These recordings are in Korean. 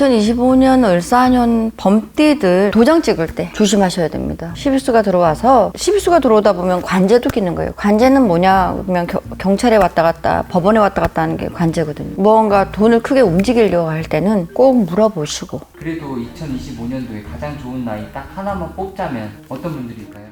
2025년 을사년 범띠들 도장 찍을 때 조심하셔야 됩니다. 시비수가 들어와서 시비수가 들어오다 보면 관제도 끼는 거예요. 관제는 뭐냐 그러면 겨- 경찰에 왔다 갔다 법원에 왔다 갔다 하는 게 관제거든요. 무언가 돈을 크게 움직이려고 할 때는 꼭 물어보시고 그래도 2025년도에 가장 좋은 나이 딱 하나만 뽑자면 어떤 분들일까요?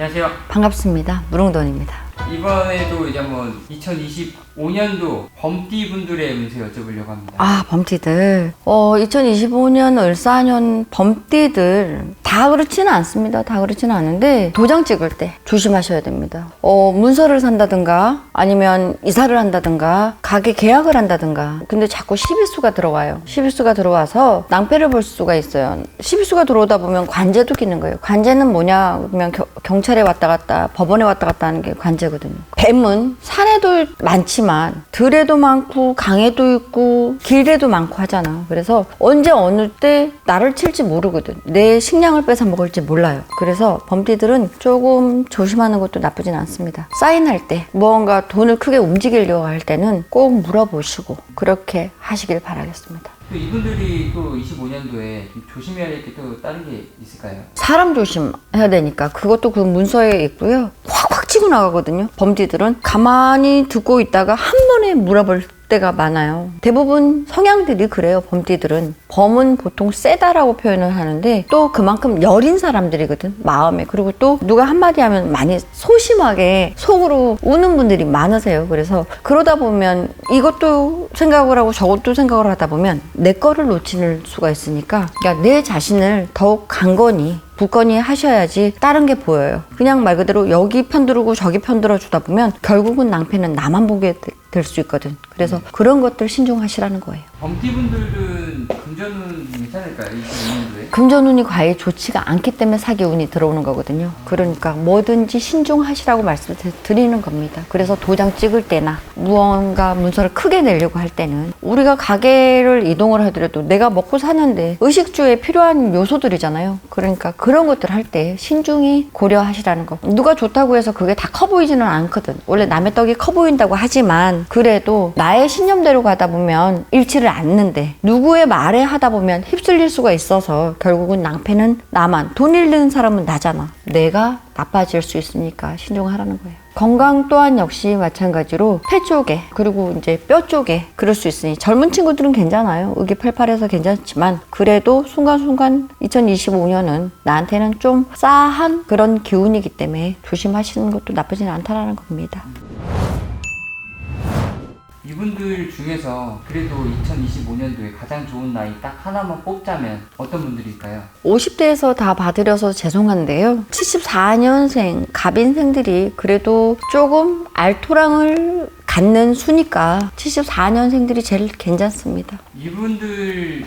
안녕하세요. 반갑습니다. 무릉돈입니다. 이번에도 이제 한번 2025년도 범띠 분들의 운세 여쭤보려고 합니다. 아, 범띠들. 어, 2025년 을사년 범띠들 다 그렇지는 않습니다. 다 그렇지는 않은데 도장 찍을 때 조심하셔야 됩니다. 어, 문서를 산다든가 아니면 이사를 한다든가 가게 계약을 한다든가 근데 자꾸 시비수가 들어와요. 시비수가 들어와서 낭패를 볼 수가 있어요. 시비수가 들어오다 보면 관제도 끼는 거예요. 관제는 뭐냐 그러면 겨- 경찰에 왔다 갔다 법원에 왔다 갔다 하는 게 관제거든요. 뱀은 산에도 많지만 들에도 많고 강에도 있고 길에도 많고 하잖아. 그래서 언제 어느 때 나를 칠지 모르거든. 내 식량을 뺏어 먹을지 몰라요. 그래서 범띠들은 조금 조심하는 것도 나쁘진 않습니다. 사인할 때 무언가 돈을 크게 움직이려고 할 때는 꼭 물어보시고 그렇게 하시길 바라겠습니다. 또 이분들이 또 25년도에 조심해야 될 게 또 다른 게 있을까요? 사람 조심해야 되니까 그것도 그 문서에 있고요. 치고 나가거든요. 범죄들은 가만히 듣고 있다가 한 번에 물어볼 때가 많아요. 대부분 성향들이 그래요. 범띠들은 범은 보통 세다라고 표현을 하는데 또 그만큼 여린 사람들이거든 마음에 그리고 또 누가 한마디 하면 많이 소심하게 속으로 우는 분들이 많으세요. 그래서 그러다 보면 이것도 생각을 하고 저것도 생각을 하다 보면 내 거를 놓치는 수가 있으니까 그러니까 내 자신을 더욱 강건히 굳건히 하셔야지 다른 게 보여요. 그냥 말 그대로 여기 편들고 저기 편들어 주다 보면 결국은 낭패는 나만 보게 될 수 있거든. 그래서 그런 것들 신중하시라는 거예요. 범띠 분들은 금전운 괜찮을 까요? 25년도에? 금전운이 과히 좋지가 않기 때문에 사기 운이 들어오는 거거든요. 그러니까 뭐든지 신중하시라고 말씀드리는 겁니다. 그래서 도장 찍을 때나 무언가 문서를 크게 내려고 할 때는 우리가 가게를 이동을 하더라도 내가 먹고 사는데 의식주에 필요한 요소들이잖아요. 그러니까 그런 것들 할 때 신중히 고려하시라는 거. 누가 좋다고 해서 그게 다 커 보이지는 않거든. 원래 남의 떡이 커 보인다고 하지만 그래도 나의 신념대로 가다 보면 잃지를 않는데 누구의 말에 하다 보면 휩쓸릴 수가 있어서 결국은 낭패는 나만 돈 잃는 사람은 나잖아. 내가 나빠질 수 있으니까 신중하라는 거예요. 건강 또한 역시 마찬가지로 폐 쪽에 그리고 이제 뼈 쪽에 그럴 수 있으니 젊은 친구들은 괜찮아요. 의기팔팔해서 괜찮지만 그래도 순간순간 2025년은 나한테는 좀 싸한 그런 기운이기 때문에 조심하시는 것도 나쁘진 않다라는 겁니다. 이분들 중에서 그래도 2025년도에 가장 좋은 나이 딱 하나만 뽑자면 어떤 분들일까요? 50대에서 다 봐드려서 죄송한데요. 74년생 갑인생들이 그래도 조금 알토랑을 갖는 수니까 74년생들이 제일 괜찮습니다. 이분들이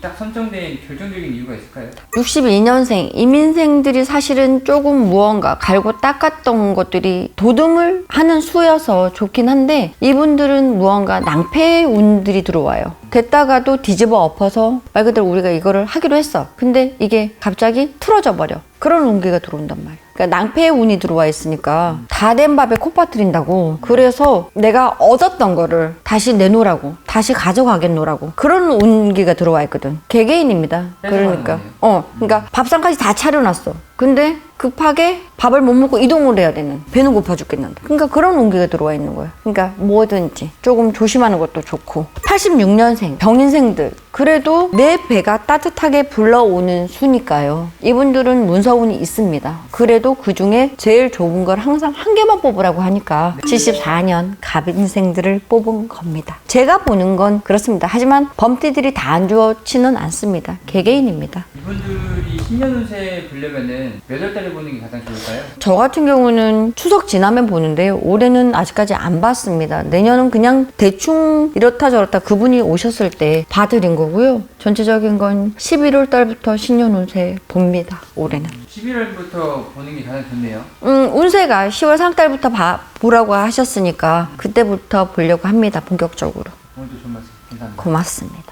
딱 선정된 결정적인 이유가 있을까요? 62년생 이민생들이 사실은 조금 무언가 갈고 닦았던 것들이 도dum을 하는 수여서 좋긴 한데 이분들은 무언가 낭패의 운들이 들어와요. 됐다가도 뒤집어 엎어서 말 그대로 우리가 이거를 하기로 했어. 근데 이게 갑자기 틀어져 버려. 그런 운기가 들어온단 말이야. 그러니까 낭패의 운이 들어와 있으니까 다 된 밥에 코 빠뜨린다고. 그래서 내가 얻었던 거를 다시 내놓으라고. 다시 가져가겠노라고. 그런 운기가 들어와 있거든. 개개인입니다. 그러니까. 거네요. 어, 그러니까 밥상까지 다 차려놨어. 근데 급하게 밥을 못 먹고 이동을 해야 되는 배는 고파 죽겠는데. 그러니까 그런 온기가 들어와 있는 거야. 그러니까 뭐든지 조금 조심하는 것도 좋고. 86년생 병인생들 그래도 내 배가 따뜻하게 불러오는 수니까요. 이분들은 문서운이 있습니다. 그래도 그 중에 제일 좋은 걸 항상 한 개만 뽑으라고 하니까 74년 갑인생들을 뽑은 겁니다. 제가 보는 건 그렇습니다. 하지만 범띠들이 다안 좋지는 않습니다. 개개인입니다. 이분들 이 신년 운세 보려면은 몇월 달에 보는 게 가장 좋을까요? 저 같은 경우는 추석 지나면 보는데요. 올해는 아직까지 안 봤습니다. 내년은 그냥 대충 이렇다 저렇다 그분이 오셨을 때 봐드린 거고요. 전체적인 건 11월 달부터 신년 운세 봅니다. 올해는. 11월부터 보는 게 가장 좋네요. 음, 운세가 10월 3달부터 봐, 보라고 하셨으니까 그때부터 보려고 합니다. 본격적으로. 오늘도 좋은 말씀 감사합니다. 고맙습니다.